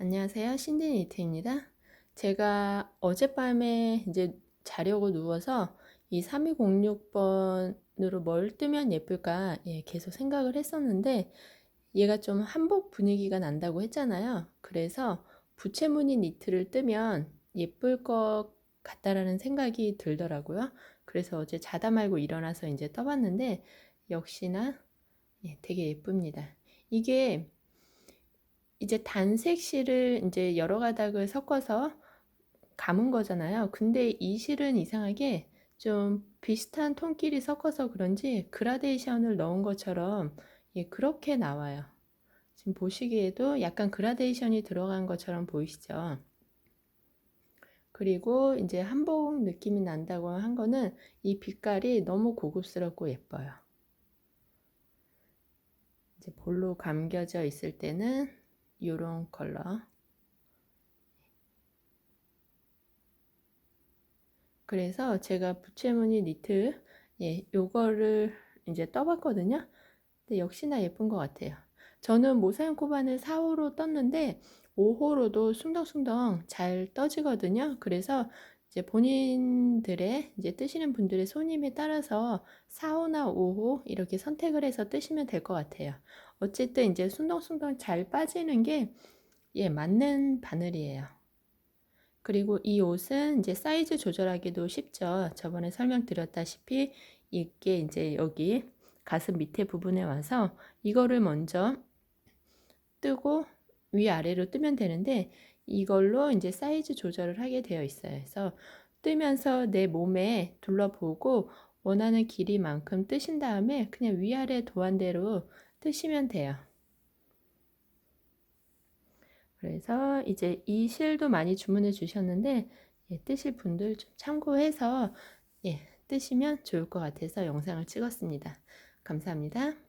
안녕하세요. 신디 니트입니다. 제가 어젯밤에 이제 자려고 누워서 이 3206번으로 뭘 뜨면 예쁠까 예, 계속 생각을 했었는데 얘가 좀 한복 분위기가 난다고 했잖아요. 그래서 부채무늬 니트를 뜨면 예쁠 것 같다라는 생각이 들더라고요. 그래서 어제 자다 말고 일어나서 이제 떠봤는데 역시나 예, 되게 예쁩니다. 이게 이제 단색 실을 이제 여러 가닥을 섞어서 감은 거잖아요. 근데 이 실은 이상하게 좀 비슷한 톤끼리 섞어서 그런지 그라데이션을 넣은 것처럼 예, 그렇게 나와요. 지금 보시기에도 약간 그라데이션이 들어간 것처럼 보이시죠? 그리고 이제 한복 느낌이 난다고 한 거는 이 빛깔이 너무 고급스럽고 예뻐요. 이제 볼로 감겨져 있을 때는 요런 컬러. 그래서 제가 부채무늬 니트 예, 요거를 이제 떠봤거든요. 근데 역시나 예쁜 것 같아요. 저는 모사용 코반을 4호로 떴는데 5호로도 숭덩숭덩 잘 떠지거든요. 그래서 이제 본인들의 이제 뜨시는 분들의 손님에 따라서 4호나 5호 이렇게 선택을 해서 뜨시면 될 것 같아요. 어쨌든 이제 순덩순덩 잘 빠지는 게 예, 맞는 바늘이에요. 그리고 이 옷은 이제 사이즈 조절하기도 쉽죠. 저번에 설명드렸다시피 이게 이제 여기 가슴 밑에 부분에 와서 이거를 먼저 뜨고 위아래로 뜨면 되는데 이걸로 이제 사이즈 조절을 하게 되어 있어요. 그래서 뜨면서 내 몸에 둘러보고 원하는 길이만큼 뜨신 다음에 그냥 위아래 도안대로 뜨시면 돼요. 그래서 이제 이 실도 많이 주문해 주셨는데 예, 뜨실 분들 좀 참고해서 예, 뜨시면 좋을 것 같아서 영상을 찍었습니다. 감사합니다.